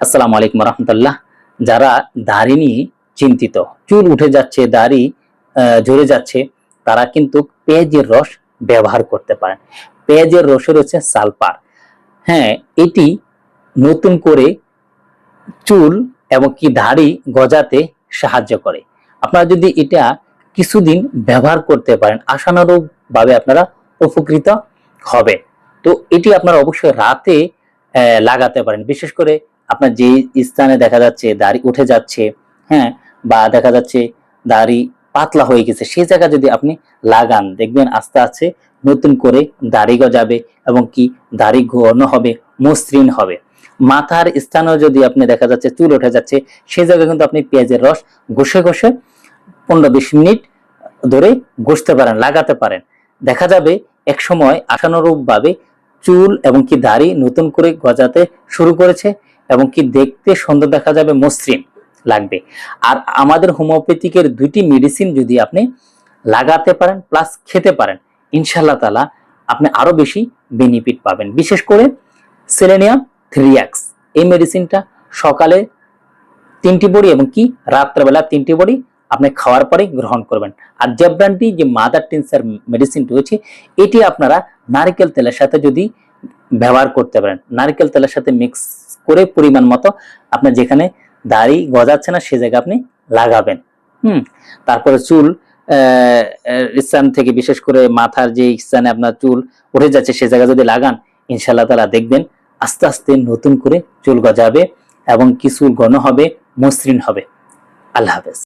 আসসালামু আলাইকুম রহমতুল্লাহ। যারা দাড়ি নিয়ে চিন্তিত, চুল উঠে যাচ্ছে, দাড়ি ঝরে যাচ্ছে, তারা কিন্তু পেঁয়াজের রস ব্যবহার করতে পারেন। পেঁয়াজের রসে রয়েছে সালফার। হ্যাঁ এটি নতুন করে চুল এবং কি দাড়ি গজাতে সাহায্য করে। আপনারা যদি এটা কিছুদিন ব্যবহার করতে পারেন আশানুরূপ ভাবে আপনারা উপকৃত হবে তো এটি আপনারা অবশ্যই রাতে লাগাতে পারেন। বিশেষ করে আপনার যে স্থানে দেখা যাচ্ছে দাড়ি উঠে যাচ্ছে হ্যাঁ বা দেখা যাচ্ছে দাড়ি পাতলা হয়ে গেছে, সেই জায়গা যদি আপনি লাগান, দেখবেন আস্তে আস্তে নতুন করে দাড়ি গজাবে এবং কি দাড়ি ঘন হবে, মসৃণ হবে। মাথার স্থানেও যদি আপনি দেখা যাচ্ছে চুল উঠে যাচ্ছে, সেই জায়গায় কিন্তু আপনি পেঁয়াজের রস ঘষে ঘষে পনেরো বিশ মিনিট ধরে ঘষতে পারেন, লাগাতে পারেন। দেখা যাবে এক সময় আশানুরূপ ভাবে চুল এবং কি দাড়ি নতুন করে গজাতে শুরু করেছে এবং কি দেখতে সুন্দর দেখা যাবে মসৃণ লাগবে। আর আমাদের হোমিওপ্যাথিকের দুইটি মেডিসিন যদি আপনি লাগাতে পারেন প্লাস খেতে পারেন ইনশাল্লাহ তালা আপনি আরও বেশি বেনিফিট পাবেন। বিশেষ করে সেলেনিয়াম থ্রি এক্স এই মেডিসিনটা সকালে তিনটি বড়ি এবং কি রাত্রেবেলা তিনটি বড়ি আপনি খাওয়ার পরে গ্রহণ করবেন। আর জেব্রানটি যে মাদার টিনসার মেডিসিন রয়েছে, এটি আপনারা নারকেল তেলের সাথে যদি ব্যবহার করতে পারেন, নারকেল তেলের সাথে মিক্স করে পরিমাণ মতো আপনার যেখানে দাড়ি গজাচ্ছে না, সে জায়গায় আপনি লাগাবেন। হুম? তারপরে চুল স্থান থেকে বিশেষ করে মাথার যে স্থানে আপনার চুল উঠে যাচ্ছে, সে জায়গায় যদি লাগান ইনশাল্লাহ তারা দেখবেন আস্তে আস্তে নতুন করে চুল গজাবে এবং কিছু চুল ঘন হবে, মসৃণ হবে। আল্লাহ হাফেজ।